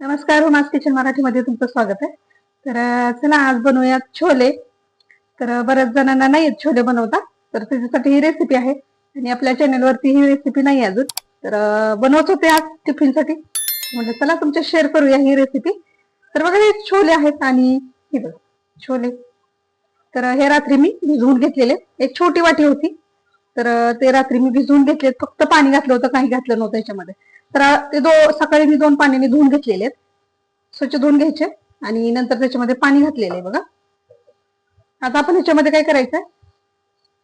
नमस्कार होमास किचन मराठीमध्ये तुमचं स्वागत आहे. तर चला आज बनवूयात छोले. तर बऱ्याच जणांना नाही आहेत छोले बनवता तर त्याच्यासाठी ही रेसिपी आहे. आणि आपल्या चॅनलवरती ही रेसिपी नाही अजून. तर बनवत होते आज टिफिनसाठी म्हणजे चला तुमच्या शेअर करूया ही रेसिपी तर बघा हे छोले आहेत आणि हे बघ छोले. तर हे रात्री मी भिजवून घेतलेले. एक छोटी वाटी होती. तर ते रात्री मी भिजवून घेतले फक्त पाणी घातलं होतं काही घातलं नव्हतं याच्यामध्ये. तर ते दो सकाळी मी दोन पाण्याने धुवून घेतलेले आहेत. स्वच्छ धुवून घ्यायचे आणि नंतर त्याच्यामध्ये पाणी घातलेलं आहे बघा. आता आपण ह्याच्यामध्ये काय करायचंय?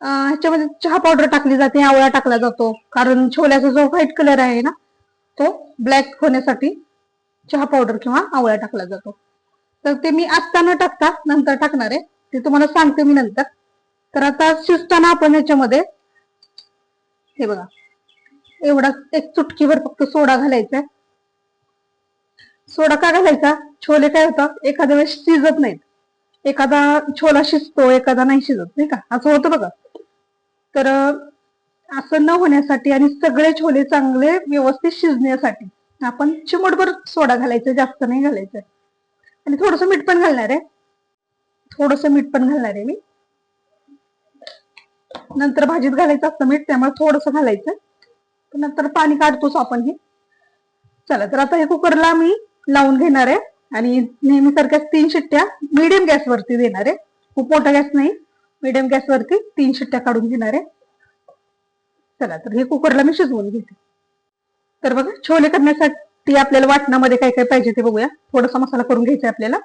आहे ह्याच्यामध्ये चहा पावडर टाकली जाते आवळा टाकला जातो. कारण छोल्याचा जो व्हाईट कलर आहे ना तो ब्लॅक होण्यासाठी चहा पावडर किंवा आवळा टाकला जातो. तर ते मी आत्ता न टाकता नंतर टाकणार आहे. ते तुम्हाला सांगते मी नंतर. तर आता शिजताना आपण ह्याच्यामध्ये हे बघा. एवढा एक चुटकीभर फक्त सोडा घालायचा. आहे सोडा का घालायचा? छोले काय होतात? एखाद्या वेळेस शिजत नाहीत. एखादा छोला शिजतो एखादा नाही शिजत नाही का? असं होतं बघा. तर असं न होण्यासाठी आणि सगळे छोले चांगले व्यवस्थित शिजण्यासाठी आपण चिमटभर सोडा घालायचा जास्त नाही घालायचं. आणि थोडस मीठ पण घालणार आहे. थोडस मीठ पण घालणार आहे मी. नंतर भाजीत घालायचं असतं मीठ त्यामुळे थोडस घालायचं. नंतर पाणी काढतोच आपण हे. चला तर आता हे कुकरला मी लावून घेणार आहे. आणि नेहमीसारख्याच तीन शिट्ट्या मिडियम गॅसवरती देणार आहे. खूप मोठा गॅस नाही. मिडियम गॅसवरती तीन शिट्ट्या काढून घेणार आहे. चला तर हे कुकरला मी शिजवून घेते. तर बघा छोले करण्यासाठी आपल्याला वाटणामध्ये काय काय पाहिजे ते बघूया. थोडासा मसाला करून घ्यायचा आपल्याला.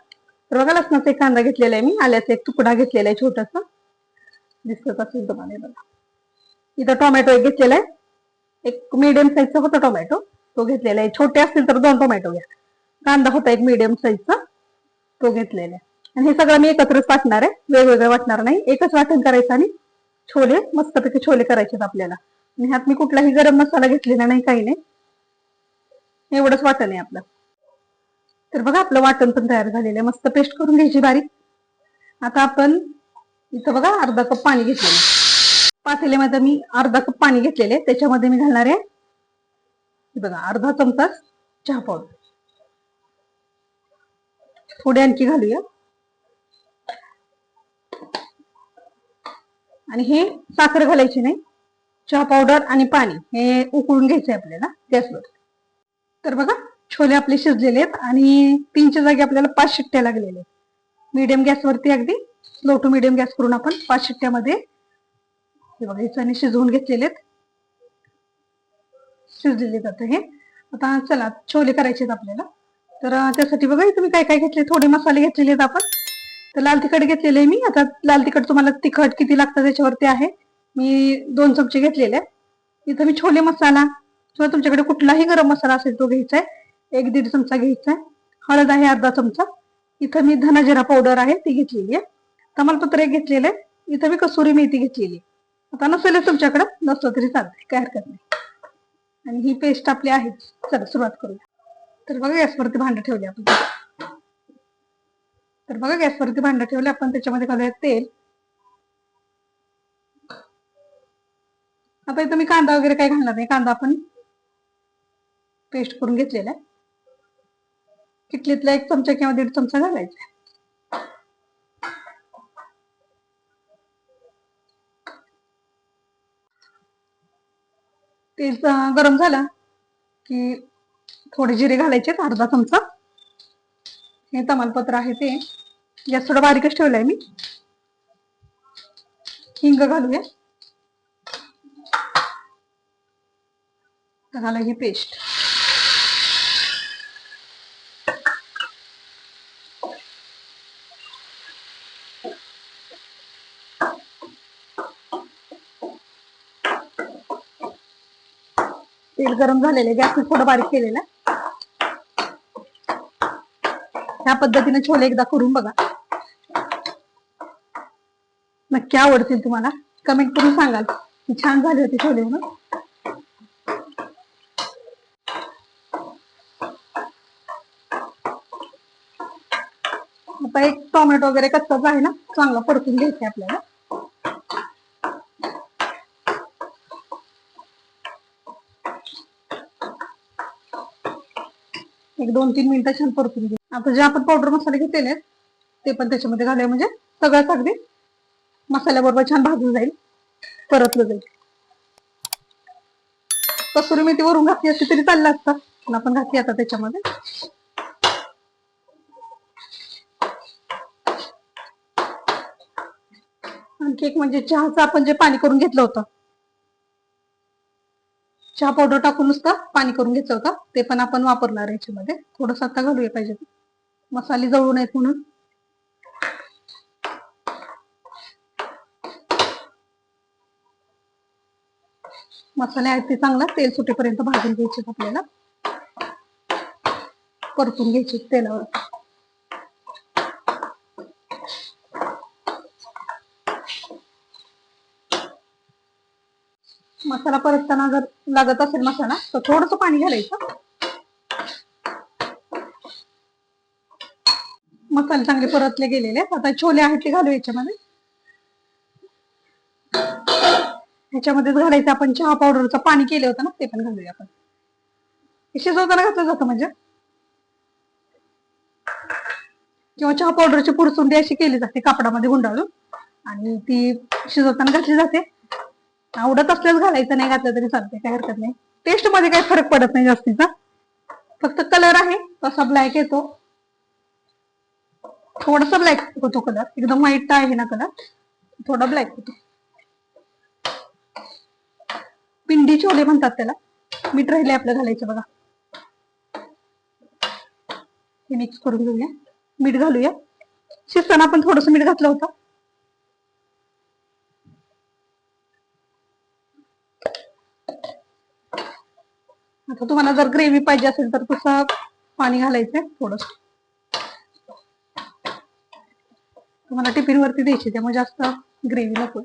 तर बघा लसणाचा एक कांदा घेतलेला आहे मी. आल्याचा एक तुकडा घेतलेला आहे छोटासा. दिसत असेल तुम्हाला बघा. इथं टोमॅटो एक घेतलेला आहे. एक मीडियम साईजचा होता टोमॅटो तो घेतलेला आहे. छोटे असतील तर दोन टोमॅटो घ्या. कांदा होता एक मीडियम साईजचा तो घेतलेला आहे. आणि हे सगळं मी एकत्रच वाटणार आहे. वेगवेगळं वाटणार नाही. एकच वाटण करायचं आणि छोले मस्तपैकी छोले करायचे आपल्याला. आणि ह्यात मी कुठलाही गरम मसाला घेतलेला नाही काही नाही. एवढंच वाटण आहे आपलं. तर बघा आपलं वाटण पण तयार झालेलं आहे. मस्त पेस्ट करून घ्यायची बारीक. आता आपण इथं बघा अर्धा कप पाणी घेतलेलं पातेल्यामध्ये मी अर्धा कप पाणी घेतलेले त्याच्यामध्ये मी घालणार आहे. बघा अर्धा चमचा चहा पावडर. थोडी आणखी घालूया. आणि हे साखर घालायची नाही. चहा पावडर आणि पाणी हे उकळून घ्यायचंय आपल्याला गॅसवर. तर बघा छोले आपले शिजलेले आहेत आणि तीनच्या जागी आपल्याला पाच शिट्ट्या लागलेल्या आहेत. मीडियम गॅसवरती अगदी स्लो टू मीडियम गॅस करून आपण पाच शिट्ट्यामध्ये हे बघा याच्याने शिजवून घेतलेलेत. शिजलेले जातं हे. आता चला छोले करायचे आहेत आपल्याला. तर त्यासाठी बघा तुम्ही काय काय घेतले थोडे मसाले घेतलेले आहेत आपण. तर लाल तिखट घेतलेले मी. आता लाल तिखट तुम्हाला तिखट किती लागतं त्याच्यावरती आहे. मी दोन चमचे घेतलेले आहेत. इथं मी छोले मसाला किंवा तुमच्याकडे कुठलाही गरम मसाला असेल तो घ्यायचा आहे. एक दीड चमचा घ्यायचा आहे. हळद आहे अर्धा चमचा. इथं मी धनाजिरा पावडर आहे ती घेतलेली आहे. तमालपत्र एक घेतलेलं आहे. इथं मी कसुरी मेथी घेतलेली आहे. आता नसेल तुमच्याकडे नसलं तरी चालतंय काय हरकत नाही. आणि ही पेस्ट आपली आहे चला सुरुवात करूया. तर बघा गॅसवरती भांडं ठेवले आपण. तर बघा गॅसवरती भांडं ठेवले आपण त्याच्यामध्ये घालूया तेल. आता इथं मी कांदा वगैरे काही घालणार नाही कांदा आपण पेस्ट करून घेतलेला आहे. किटलीतला एक चमचा किंवा दीड चमचा घालायचा तेल गरम झालं की थोडे जिरे घालायचे अर्धा चमचा. हे तमालपत्र आहे ते. यात थोडं बारीकच ठेवलंय मी. हिंग घालूया. घाला ही पेस्ट तेल गरम झालेलं गॅस थोडं बारीक केलेलं. ह्या पद्धतीने छोले एकदा करून बघा. नक्की आवडतील तुम्हाला. कमेंट करून सांगाल. की छान झाले होते छोले म्हणून. आता एक टोमॅटो वगैरे कच्चाच आहे ना? चांगला परतून घ्यायचा आपल्याला. एक दोन तीन मिनिटं छान परतून घे. आता जे आपण पावडर मसाले घेतलेले आहेत ते पण त्याच्यामध्ये घालूया म्हणजे सगळ्याच अगदी मसाल्याबरोबर छान भाजून जाईल. परतलं जाईल. कसुरी मेथी वरून घातली असती तरी चाललं असतं. पण आपण घातली आता त्याच्यामध्ये. आणखी एक म्हणजे चहाचं आपण जे पाणी करून घेतलं होतं चहा पावडर टाकून नुसतं पाणी करून घेतलं होतं. ते पण आपण वापरणार याच्यामध्ये. थोडस आता घालूया पाहिजे. मसाले जळू नयेत म्हणून. मसाले आहेत ते चांगला. तेल सुटेपर्यंत भाजून घ्यायचे आपल्याला. परतून घ्यायचे तेलावर. मसाला परतताना जर लागत असेल मसाला तर थोडस पाणी घालायचं. मसाले चांगले परतले गेलेले आता छोले आहेत ते घालू याच्यामध्ये. ह्याच्यामध्येच घालायचं आपण चहा पावडरचं पाणी केलं होतं ना ते पण घालूया आपण. शिजवताना घातलं जातं म्हणजे. किंवा चहा पावडरची पुरसुंडी अशी केली जाते कापडामध्ये गुंडाळून. आणि ती शिजवताना घातली जाते. आवडत असल्यास घालायचं नाही घातलं तरी चालते काय हरकत नाही. टेस्टमध्ये काही फरक पडत नाही जास्तीचा. फक्त कलर आहे तसा ब्लॅक येतो. थोडासा ब्लॅक होतो कलर एकदम व्हाईट आहे ना कलर थोडा ब्लॅक होतो पिंडी छोले म्हणतात त्याला. मीठ राहिले आपलं घालायचं बघा. हे मिक्स करून घेऊया. मीठ घालूया. शिजताना आपण थोडस मीठ घातलं होतं. तर तुम्हाला जर ग्रेव्ही पाहिजे असेल तर तसं पाणी घालायचंय थोडस. तुम्हाला टिफिन वरती द्यायची त्यामुळे जास्त ग्रेव्ही नको.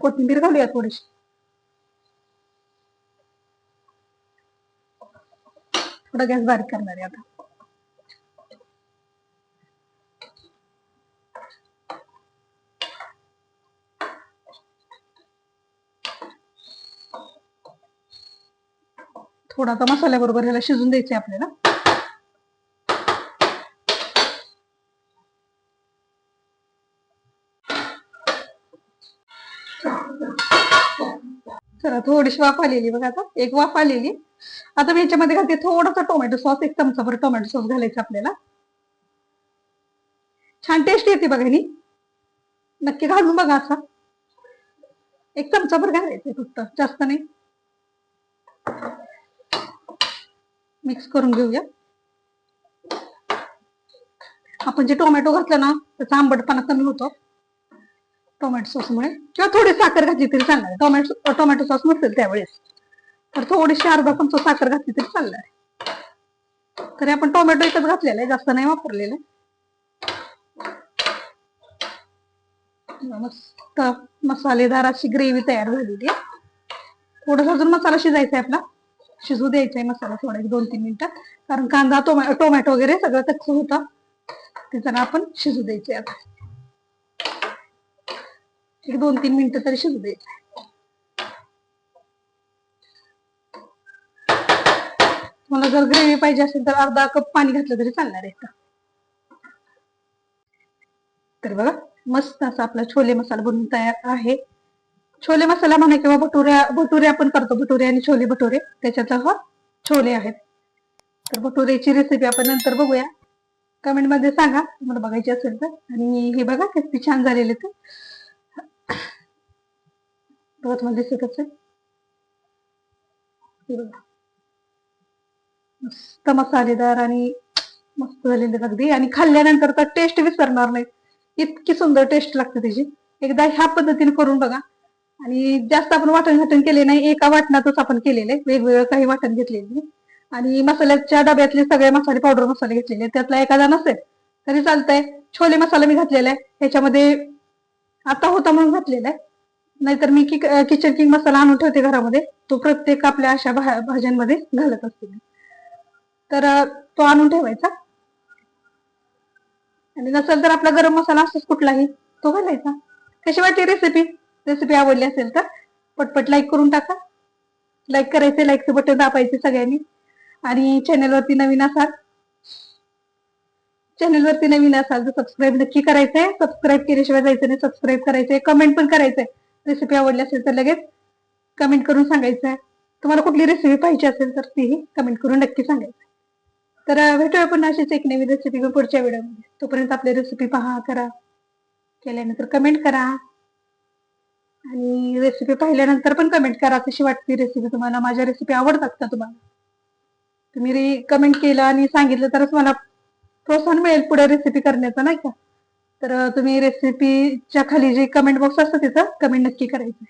कोथिंबीर घालूया थोडीशी. थोडा गॅस बारीक करणार आहे आता. थोडासा मसाल्याबरोबर ह्याला शिजून द्यायचे आपल्याला. चला थोडीशी वाफ आलेली बघा आता. एक वाफ आलेली. आता मी याच्यामध्ये घालते थोडासा टोमॅटो सॉस एक चमचाभर टोमॅटो सॉस घालायचा आपल्याला. छान टेस्ट येते बघा नी नक्की घालून बघा असा. एक चमचाभर घालायचे फक्त जास्त नाही. मिक्स करून घेऊया. आपण जे टोमॅटो घातलं ना त्याचा आंबटपणा कमी होतो. टोमॅटो सॉसमुळे. किंवा थोडी साखर घातली तरी चालणार टोमॅटो टोमॅटो सॉस नसेल त्यावेळेस. तर थोडीशी अर्धा चमचा साखर घातली तरी चालणार आहे. तरी आपण टोमॅटो एकच घातलेला आहे. जास्त नाही वापरलेलं मस्त मसालेदार अशी ग्रेव्ही तयार झालेली आहे. थोडासा अजून मसाला शिजायचा आहे आपला. शिजू द्यायचा आहे मसाला थोडा एक दोन तीन मिनिटं. कारण कांदा टोमॅ टोमॅटो वगैरे सगळं कच्च होता. ते जरा आपण शिजू द्यायचे आता. एक दोन तीन मिनिटं तरी शिजू द्यायचे तुम्हाला जर ग्रेव्ही पाहिजे असेल तर अर्धा कप पाणी घातलं तरी चालणार आहे तर बघा मस्त असा आपला छोले मसाला बनवून तयार आहे. छोले मसाला म्हणा किंवा भटुऱ्या भटुरे आपण करतो. भटुरे आणि छोले भटुरे. त्याच्यात हा छोले आहेत. तर भटुरेची रेसिपी आपण नंतर बघूया. कमेंटमध्ये सांगा. तुम्हाला बघायची असेल तर. आणि हे बघा किती छान झालेले ते. बघा तुम्हाला दिसत असेल. हे बघा. मस्त मसालेदार आणि मस्त झालेले अगदी. आणि खाल्ल्यानंतर तर टेस्ट विसरणार नाही. इतकी सुंदर टेस्ट लागते त्याची. एकदा ह्या पद्धतीने करून बघा. आणि जास्त आपण वाटण घाटण केले नाही एका वाटणातच आपण केलेले वेगवेगळं काही वाटण घेतलेले नाही. आणि मसाल्याच्या डब्यातले सगळे मसाले पावडर मसाले घेतलेले त्यातला एखादा नसेल तरी चालतंय. छोले मसाला मी घातलेला आहे ह्याच्यामध्ये आता होता म्हणून घातलेला आहे. नाहीतर मी किचन किंग मसाला आणून ठेवते घरामध्ये तो प्रत्येक आपल्या अशा भा- भाज्यांमध्ये घालत असते तर तो आणून ठेवायचा. आणि नसेल तर आपला गरम मसाला असतोच कुठलाही तो घालायचा. कशी वाटली रेसिपी रेसिपी आवडली असेल तर पटपट लाईक करून टाका. लाईक करायचे लाईकचं बटन दाबायचे सगळ्यांनी. आणि चॅनलवरती नवीन असाल चॅनलवरती नवीन असाल तर सबस्क्राईब नक्की करायचंय सबस्क्राईब केल्याशिवाय जायचं नाही सबस्क्राईब करायचंय कमेंट पण करायचंय. रेसिपी आवडली असेल तर लगेच कमेंट करून सांगायचं आहे. तुम्हाला कुठली रेसिपी पाहिजे असेल तर तीही कमेंट करून नक्की सांगायचं तर भेटूया पण अशीच एक नवीन रेसिपी घेऊन पुढच्या व्हिडिओमध्ये तोपर्यंत आपली रेसिपी पहा करा. केल्यानंतर कमेंट करा. आणि रेसिपी पाहिल्यानंतर पण कमेंट करा कशी वाटते रेसिपी तुम्हाला? माझ्या रेसिपी आवडतात का तुम्हाला? तुम्ही कमेंट केलं आणि सांगितलं तरच मला प्रोत्साहन मिळेल पुढे रेसिपी करण्याचं नाही का? तर तुम्ही रेसिपीच्या खाली जे कमेंट बॉक्स असतं तिथं कमेंट नक्की करायचं.